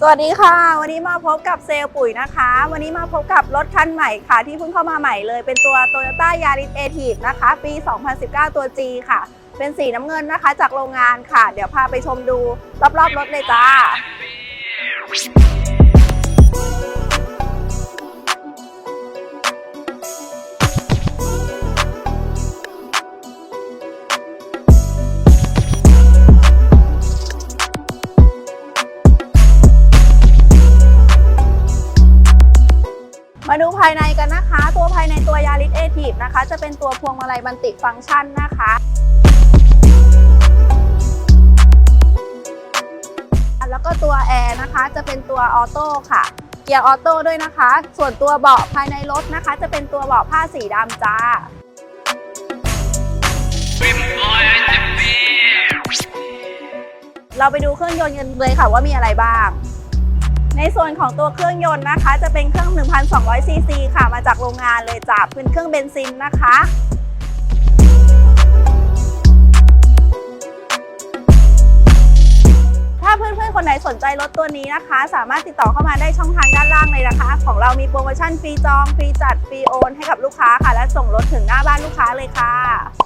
สวัสดีค่ะ วันนี้มาพบกับเซลปุ๋ยนะคะ วันนี้มาพบกับรถคันใหม่ค่ะ ที่เพิ่งเข้ามาใหม่เลย เป็นตัว Toyota Yaris a t i v e นะคะ ปี 2019 ตัว G ค่ะ เป็นสีน้ำเงินนะคะจากโรงงานค่ะ เดี๋ยวพาไปชมดูรอบๆรถเลยจ้า มาดูภายในกันนะคะ ตัวภายในตัว Yaris a t i v e นะคะ จะเป็นตัวพวงมาลัยบันติฟังก์ชันนะคะแล้วก็ตัวแอร์นะคะ จะเป็นตัวออโต้ค่ะเกียร์ออโต้ด้วยนะคะ ส่วนตัวเบาะภายในรถนะคะ จะเป็นตัวเบาะผ้าสีดำจ้าเราไปดูเครื่องยนต์กันเลยค่ะว่ามีอะไรบ้าง ส่วนของตัวเครื่องยนต์นะคะ จะเป็นเครื่อง 1,200 ซีซีค่ะ มาจากโรงงานเลยจ้ะเป็นเครื่องเบนซินนะคะถ้าเพื่อนๆ คนไหนสนใจรถตัวนี้นะคะ สามารถติดต่อเข้ามาได้ช่องทางด้านล่างเลยนะคะ ของเรามีโปรโมชั่นฟรีจอง ฟรีจัด ฟรีโอน ให้กับลูกค้าค่ะ และส่งรถถึงหน้าบ้านลูกค้าเลยค่ะ